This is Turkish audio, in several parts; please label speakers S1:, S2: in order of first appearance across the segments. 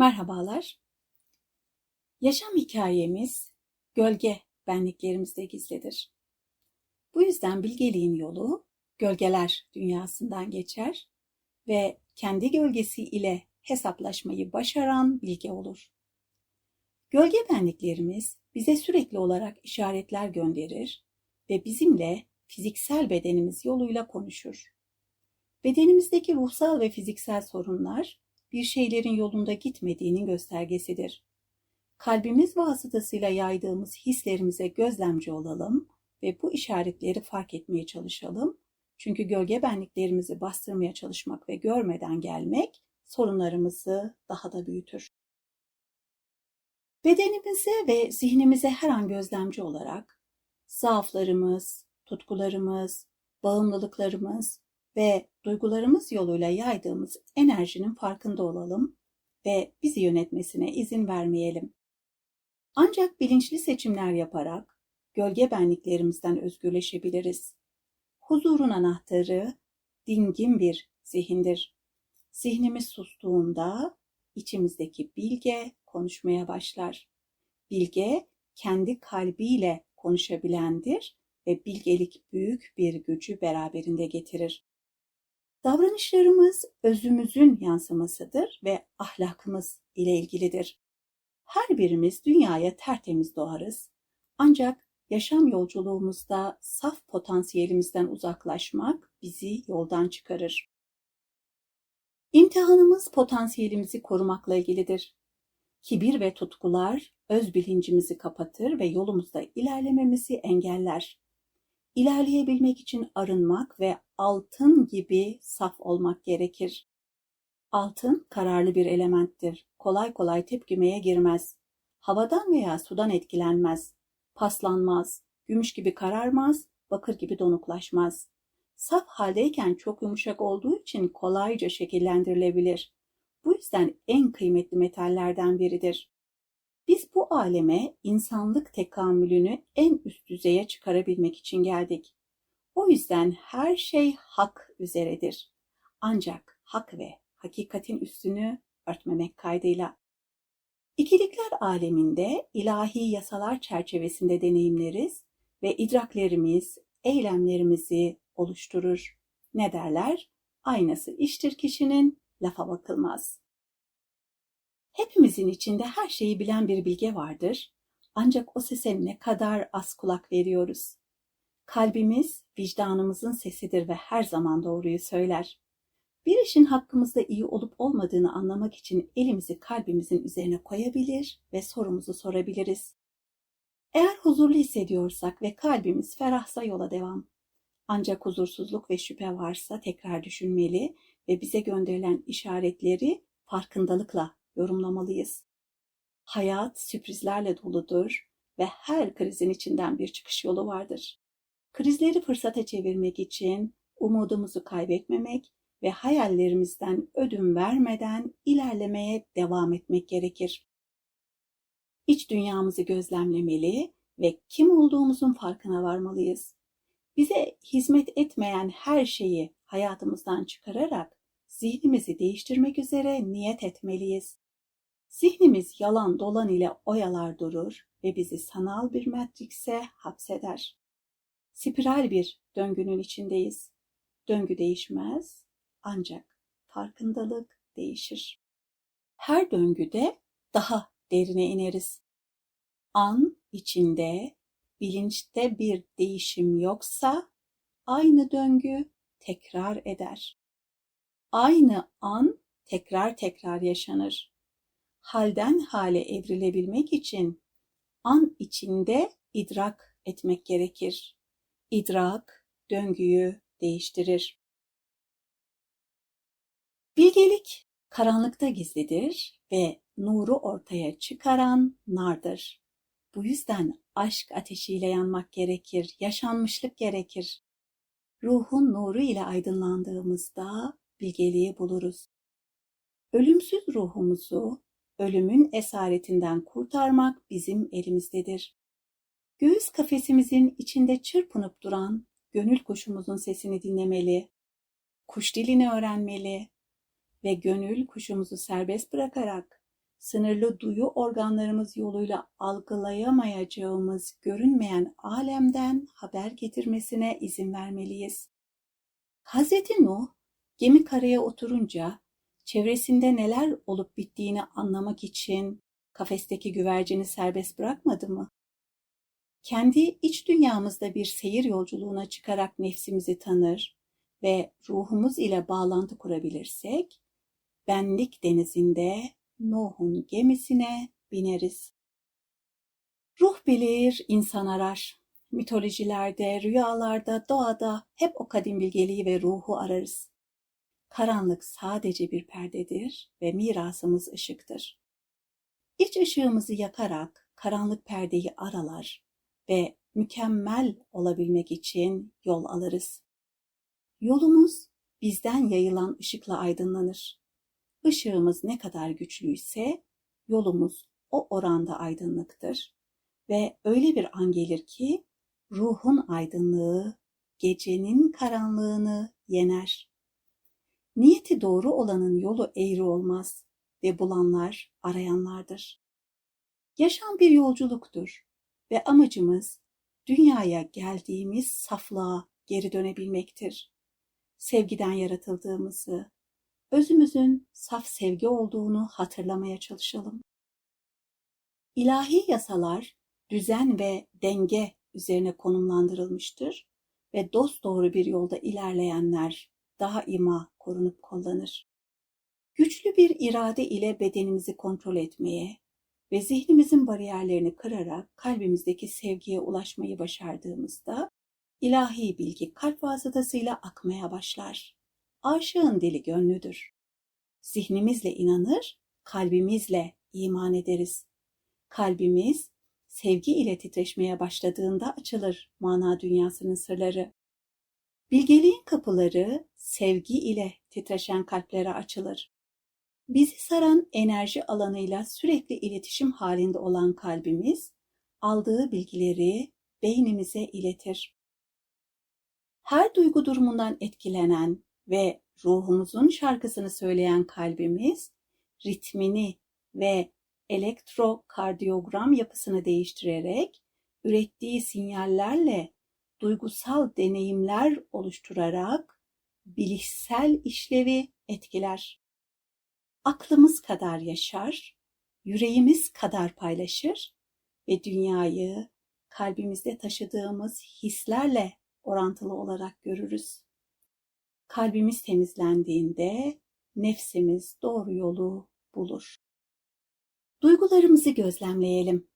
S1: Merhabalar. Yaşam hikayemiz gölge benliklerimizde gizlidir. Bu yüzden bilgeliğin yolu gölgeler dünyasından geçer ve kendi gölgesi ile hesaplaşmayı başaran bilge olur. Gölge benliklerimiz bize sürekli olarak işaretler gönderir ve bizimle fiziksel bedenimiz yoluyla konuşur. Bedenimizdeki ruhsal ve fiziksel sorunlar bir şeylerin yolunda gitmediğinin göstergesidir. Kalbimiz vasıtasıyla yaydığımız hislerimize gözlemci olalım ve bu işaretleri fark etmeye çalışalım. Çünkü gölge benliklerimizi bastırmaya çalışmak ve görmeden gelmek sorunlarımızı daha da büyütür. Bedenimize ve zihnimize her an gözlemci olarak zaaflarımız, tutkularımız, bağımlılıklarımız ve duygularımız yoluyla yaydığımız enerjinin farkında olalım ve bizi yönetmesine izin vermeyelim. Ancak bilinçli seçimler yaparak gölge benliklerimizden özgürleşebiliriz. Huzurun anahtarı dingin bir zihindir. Zihnimiz sustuğunda içimizdeki bilge konuşmaya başlar. Bilge kendi kalbiyle konuşabilendir ve bilgelik büyük bir gücü beraberinde getirir. Davranışlarımız özümüzün yansımasıdır ve ahlakımız ile ilgilidir. Her birimiz dünyaya tertemiz doğarız. Ancak yaşam yolculuğumuzda saf potansiyelimizden uzaklaşmak bizi yoldan çıkarır. İmtihanımız potansiyelimizi korumakla ilgilidir. Kibir ve tutkular öz bilincimizi kapatır ve yolumuzda ilerlememizi engeller. İlerleyebilmek için arınmak ve altın gibi saf olmak gerekir. Altın kararlı bir elementtir. Kolay kolay tepkimeye girmez. Havadan veya sudan etkilenmez. Paslanmaz. Gümüş gibi kararmaz. Bakır gibi donuklaşmaz. Saf haldeyken çok yumuşak olduğu için kolayca şekillendirilebilir. Bu yüzden en kıymetli metallerden biridir. Biz bu aleme insanlık tekamülünü en üst düzeye çıkarabilmek için geldik. O yüzden her şey hak üzeredir. Ancak hak ve hakikatin üstünü örtmemek kaydıyla. İkilikler aleminde ilahi yasalar çerçevesinde deneyimleriz ve idraklerimiz, eylemlerimizi oluşturur. Ne derler? Aynası iştir kişinin, lafa bakılmaz. Hepimizin içinde her şeyi bilen bir bilge vardır. Ancak o sese ne kadar az kulak veriyoruz. Kalbimiz vicdanımızın sesidir ve her zaman doğruyu söyler. Bir işin hakkımızda iyi olup olmadığını anlamak için elimizi kalbimizin üzerine koyabilir ve sorumuzu sorabiliriz. Eğer huzurlu hissediyorsak ve kalbimiz ferahsa yola devam. Ancak huzursuzluk ve şüphe varsa tekrar düşünmeli ve bize gönderilen işaretleri farkındalıkla yorumlamalıyız. Hayat sürprizlerle doludur ve her krizin içinden bir çıkış yolu vardır. Krizleri fırsata çevirmek için umudumuzu kaybetmemek ve hayallerimizden ödün vermeden ilerlemeye devam etmek gerekir. İç dünyamızı gözlemlemeli ve kim olduğumuzun farkına varmalıyız. Bize hizmet etmeyen her şeyi hayatımızdan çıkararak zihnimizi değiştirmek üzere niyet etmeliyiz. Zihnimiz yalan dolan ile oyalar durur ve bizi sanal bir matrikse hapseder. Spiral bir döngünün içindeyiz. Döngü değişmez ancak farkındalık değişir. Her döngüde daha derine ineriz. An içinde bilinçte bir değişim yoksa aynı döngü tekrar eder. Aynı an tekrar tekrar yaşanır halden hale evrilebilmek için an içinde idrak etmek gerekir. İdrak döngüyü değiştirir. Bilgelik karanlıkta gizlidir ve nuru ortaya çıkaran nardır. Bu yüzden aşk ateşiyle yanmak gerekir, yaşanmışlık gerekir. Ruhun nuru ile aydınlandığımızda bilgeliği buluruz. Ölümsüz ruhumuzu ölümün esaretinden kurtarmak bizim elimizdedir. Göğüs kafesimizin içinde çırpınıp duran gönül kuşumuzun sesini dinlemeli, kuş dilini öğrenmeli ve gönül kuşumuzu serbest bırakarak sınırlı duyu organlarımız yoluyla algılayamayacağımız görünmeyen alemden haber getirmesine izin vermeliyiz. Hazreti Nuh gemi karaya oturunca çevresinde neler olup bittiğini anlamak için kafesteki güvercini serbest bırakmadı mı? Kendi iç dünyamızda bir seyir yolculuğuna çıkarak nefsimizi tanır ve ruhumuz ile bağlantı kurabilirsek, benlik denizinde Nuh'un gemisine bineriz. Ruh bilir, insan arar. Mitolojilerde, rüyalarda, doğada hep o kadim bilgeliği ve ruhu ararız. Karanlık sadece bir perdedir ve mirasımız ışıktır. İç ışığımızı yakarak karanlık perdeyi aralar ve mükemmel olabilmek için yol alırız. Yolumuz bizden yayılan ışıkla aydınlanır. Işığımız ne kadar güçlüyse yolumuz o oranda aydınlıktır ve öyle bir an gelir ki ruhun aydınlığı gecenin karanlığını yener. Niyeti doğru olanın yolu eğri olmaz ve bulanlar arayanlardır. Yaşam bir yolculuktur ve amacımız dünyaya geldiğimiz saflığa geri dönebilmektir. Sevgiden yaratıldığımızı, özümüzün saf sevgi olduğunu hatırlamaya çalışalım. İlahi yasalar düzen ve denge üzerine konumlandırılmıştır ve dost doğru bir yolda ilerleyenler daima korunup kullanır. Güçlü bir irade ile bedenimizi kontrol etmeye ve zihnimizin bariyerlerini kırarak kalbimizdeki sevgiye ulaşmayı başardığımızda ilahi bilgi kalp vasıtasıyla akmaya başlar. Aşığın dili gönlüdür. Zihnimizle inanır, kalbimizle iman ederiz. Kalbimiz sevgi ile titreşmeye başladığında açılır mana dünyasının sırları. Bilgeliğin kapıları sevgi ile titreşen kalplere açılır. Bizi saran enerji alanıyla sürekli iletişim halinde olan kalbimiz, aldığı bilgileri beynimize iletir. Her duygu durumundan etkilenen ve ruhumuzun şarkısını söyleyen kalbimiz, ritmini ve elektrokardiyogram yapısını değiştirerek ürettiği sinyallerle duygusal deneyimler oluşturarak bilişsel işlevi etkiler. Aklımız kadar yaşar, yüreğimiz kadar paylaşır ve dünyayı kalbimizde taşıdığımız hislerle orantılı olarak görürüz. Kalbimiz temizlendiğinde nefsimiz doğru yolu bulur. Duygularımızı gözlemleyelim.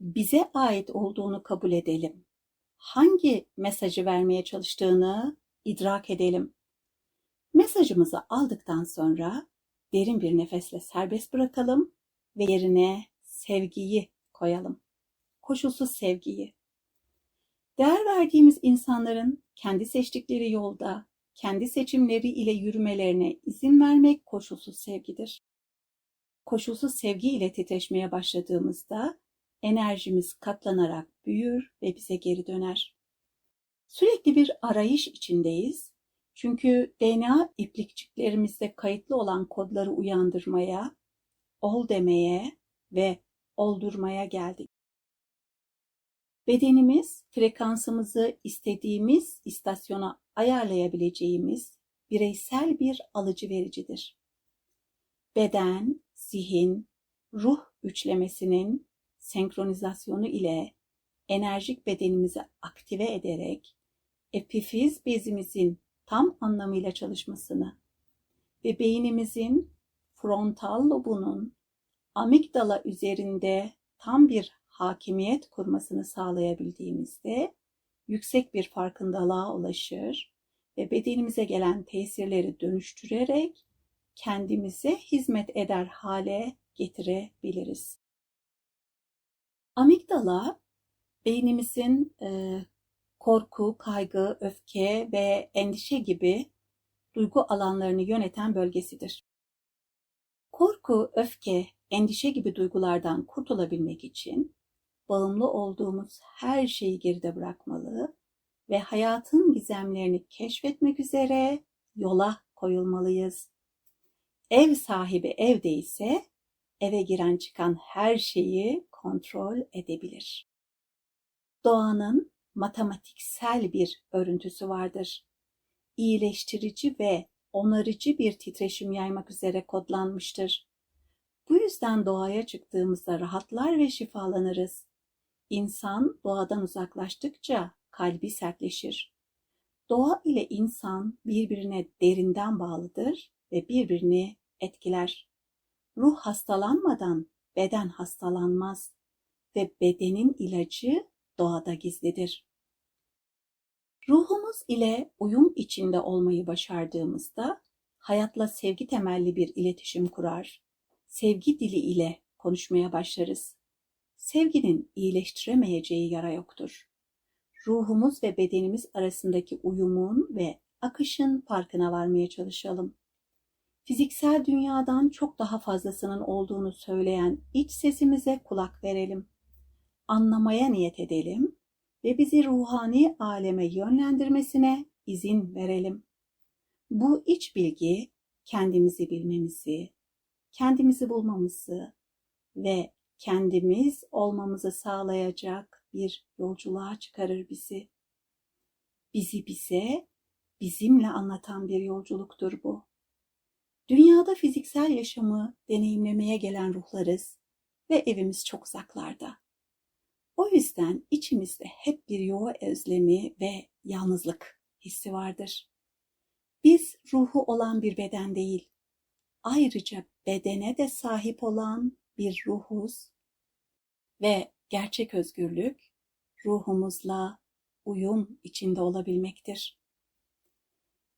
S1: Bize ait olduğunu kabul edelim. Hangi mesajı vermeye çalıştığını idrak edelim. Mesajımızı aldıktan sonra derin bir nefesle serbest bırakalım ve yerine sevgiyi koyalım. Koşulsuz sevgiyi. Değer verdiğimiz insanların kendi seçtikleri yolda, kendi seçimleri ile yürümelerine izin vermek koşulsuz sevgidir koşulsuz sevgi ile titreşmeye başladığımızda enerjimiz katlanarak büyür ve bize geri döner. Sürekli bir arayış içindeyiz. Çünkü DNA iplikçiklerimizde kayıtlı olan kodları uyandırmaya, ol demeye ve oldurmaya geldik. Bedenimiz frekansımızı istediğimiz istasyona ayarlayabileceğimiz bireysel bir alıcı vericidir. Beden, zihin, ruh üçlemesinin senkronizasyonu ile enerjik bedenimizi aktive ederek epifiz bezimizin tam anlamıyla çalışmasını ve beynimizin frontal lobunun amigdala üzerinde tam bir hakimiyet kurmasını sağlayabildiğimizde yüksek bir farkındalığa ulaşır ve bedenimize gelen tesirleri dönüştürerek kendimize hizmet eder hale getirebiliriz. Amigdala beynimizin e, korku, kaygı, öfke ve endişe gibi duygu alanlarını yöneten bölgesidir. Korku, öfke, endişe gibi duygulardan kurtulabilmek için bağımlı olduğumuz her şeyi geride bırakmalı ve hayatın gizemlerini keşfetmek üzere yola koyulmalıyız. Ev sahibi evde ise eve giren çıkan her şeyi kontrol edebilir. Doğanın matematiksel bir örüntüsü vardır. İyileştirici ve onarıcı bir titreşim yaymak üzere kodlanmıştır. Bu yüzden doğaya çıktığımızda rahatlar ve şifalanırız. İnsan doğadan uzaklaştıkça kalbi sertleşir. Doğa ile insan birbirine derinden bağlıdır ve birbirini etkiler. Ruh hastalanmadan beden hastalanmaz ve bedenin ilacı doğada gizlidir. Ruhumuz ile uyum içinde olmayı başardığımızda hayatla sevgi temelli bir iletişim kurar. Sevgi dili ile konuşmaya başlarız. Sevginin iyileştiremeyeceği yara yoktur. Ruhumuz ve bedenimiz arasındaki uyumun ve akışın farkına varmaya çalışalım. Fiziksel dünyadan çok daha fazlasının olduğunu söyleyen iç sesimize kulak verelim. Anlamaya niyet edelim ve bizi ruhani aleme yönlendirmesine izin verelim. Bu iç bilgi kendimizi bilmemizi, kendimizi bulmamızı ve kendimiz olmamızı sağlayacak bir yolculuğa çıkarır bizi. Bizi bize, bizimle anlatan bir yolculuktur bu. Dünyada fiziksel yaşamı deneyimlemeye gelen ruhlarız ve evimiz çok uzaklarda. O yüzden içimizde hep bir yuva özlemi ve yalnızlık hissi vardır. Biz ruhu olan bir beden değil, ayrıca bedene de sahip olan bir ruhuz ve gerçek özgürlük ruhumuzla uyum içinde olabilmektir.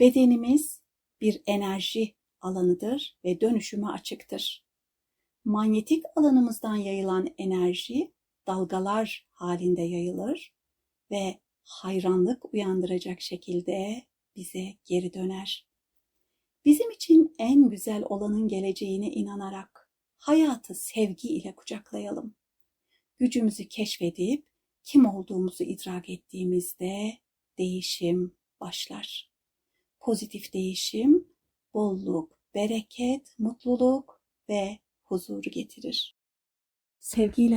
S1: Bedenimiz bir enerji alanıdır ve dönüşüme açıktır. Manyetik alanımızdan yayılan enerji dalgalar halinde yayılır ve hayranlık uyandıracak şekilde bize geri döner. Bizim için en güzel olanın geleceğine inanarak hayatı sevgi ile kucaklayalım. Gücümüzü keşfedip kim olduğumuzu idrak ettiğimizde değişim başlar. Pozitif değişim bolluk, bereket, mutluluk ve huzuru getirir. Sevgiyle